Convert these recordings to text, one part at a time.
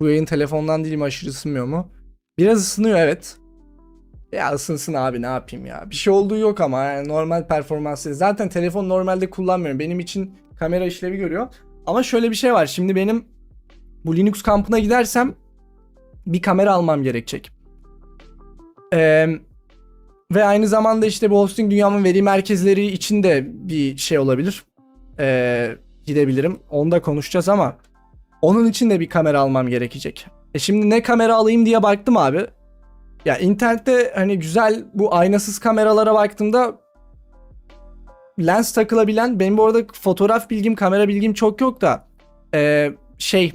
Bu yayın telefondan dilim aşırı ısınmıyor mu? Biraz ısınıyor evet. Ya ısınsın abi ne yapayım ya. Bir şey olduğu yok ama yani normal performansı. Zaten telefon normalde kullanmıyorum. Benim için kamera işlevi görüyor. Ama şöyle bir şey var. Şimdi benim bu Linux kampına gidersem bir kamera almam gerekecek. Ee, ve aynı zamanda işte bu hosting dünyamın veri merkezleri için de bir şey olabilir. Ee, gidebilirim. Onu da konuşacağız ama onun için de bir kamera almam gerekecek. E şimdi ne kamera alayım diye baktım abi. Ya internette hani güzel bu aynasız kameralara baktığımda lens takılabilen benim bu arada fotoğraf bilgim kamera bilgim çok yok da e, şey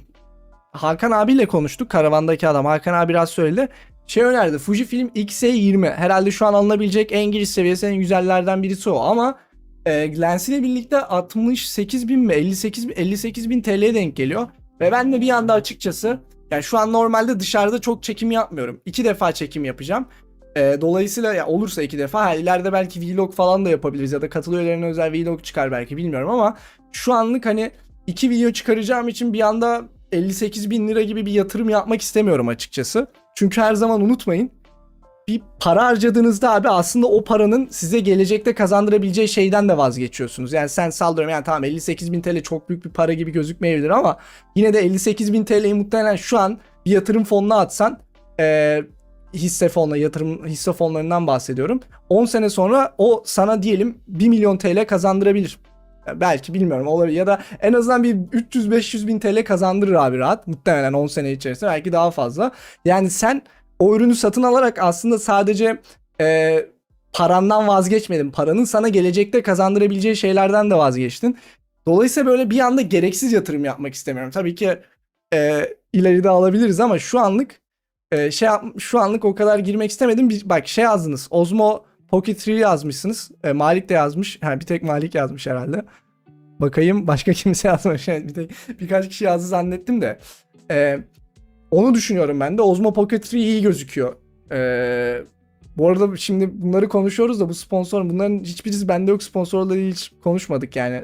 Hakan abiyle konuştuk karavandaki adam. Hakan abi biraz söyledi. Şey önerdi Fujifilm X-E20 herhalde şu an alınabilecek en giriş seviyesi en güzellerden birisi o. Ama e, lensiyle birlikte 68 bin mi 58 bin, 58 bin TL'ye denk geliyor ve ben de bir anda açıkçası yani şu an normalde dışarıda çok çekim yapmıyorum. İki defa çekim yapacağım. Ee, dolayısıyla ya olursa iki defa ha, ileride belki vlog falan da yapabiliriz ya da katıl üyelerine özel vlog çıkar belki bilmiyorum ama şu anlık hani iki video çıkaracağım için bir anda 58 bin lira gibi bir yatırım yapmak istemiyorum açıkçası. Çünkü her zaman unutmayın bir para harcadığınızda abi aslında o paranın size gelecekte kazandırabileceği şeyden de vazgeçiyorsunuz. Yani sen saldırıyorum yani tamam 58 bin TL çok büyük bir para gibi gözükmeyebilir ama yine de 58 bin TL'yi muhtemelen şu an bir yatırım fonuna atsan e, hisse fonla yatırım hisse fonlarından bahsediyorum. 10 sene sonra o sana diyelim 1 milyon TL kazandırabilir. Belki bilmiyorum olabilir ya da en azından bir 300-500 bin TL kazandırır abi rahat. Muhtemelen 10 sene içerisinde belki daha fazla. Yani sen o ürünü satın alarak aslında sadece e, parandan vazgeçmedin. Paranın sana gelecekte kazandırabileceği şeylerden de vazgeçtin. Dolayısıyla böyle bir anda gereksiz yatırım yapmak istemiyorum. Tabii ki e, ileride alabiliriz ama şu anlık e, şey şu anlık o kadar girmek istemedim. Bir, bak şey yazdınız. Osmo Pocket 3 yazmışsınız. E, Malik de yazmış. Ha, bir tek Malik yazmış herhalde. Bakayım başka kimse yazmış. Yani bir tek birkaç kişi yazdı zannettim de. E, onu düşünüyorum ben de. Osmo Pocket 3 iyi gözüküyor. Ee, bu arada şimdi bunları konuşuyoruz da bu sponsor bunların hiçbirisi bende yok sponsorla hiç konuşmadık yani.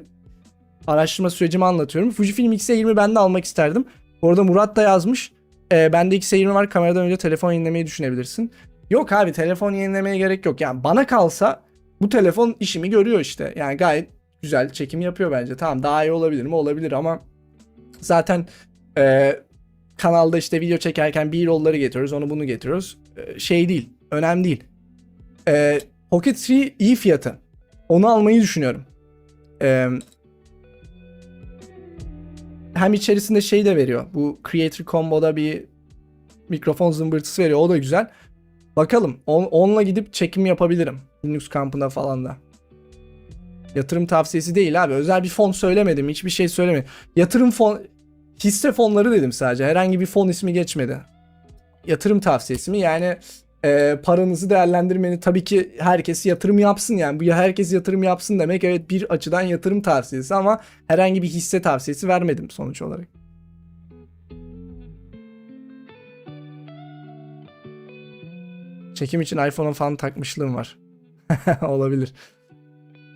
Araştırma sürecimi anlatıyorum. Fujifilm X-E20 ben de almak isterdim. Bu arada Murat da yazmış. Ee, bende X-E20 var kameradan önce telefon yenilemeyi düşünebilirsin. Yok abi telefon yenilemeye gerek yok. Yani bana kalsa bu telefon işimi görüyor işte. Yani gayet güzel çekim yapıyor bence. Tamam daha iyi olabilir mi? Olabilir ama zaten e, kanalda işte video çekerken B-roll'ları getiriyoruz. Onu bunu getiriyoruz. Ee, şey değil. Önemli değil. Ee, Pocket 3 iyi fiyatı. Onu almayı düşünüyorum. Ee, hem içerisinde şey de veriyor. Bu Creator Combo'da bir mikrofon zımbırtısı veriyor. O da güzel. Bakalım. On, onunla gidip çekim yapabilirim. Linux kampında falan da. Yatırım tavsiyesi değil abi. Özel bir fon söylemedim. Hiçbir şey söylemedim. Yatırım fon hisse fonları dedim sadece. Herhangi bir fon ismi geçmedi. Yatırım tavsiyesi mi? Yani e, paranızı değerlendirmeni tabii ki herkes yatırım yapsın yani. Bu ya herkes yatırım yapsın demek evet bir açıdan yatırım tavsiyesi ama herhangi bir hisse tavsiyesi vermedim sonuç olarak. Çekim için iPhone'a falan takmışlığım var. Olabilir.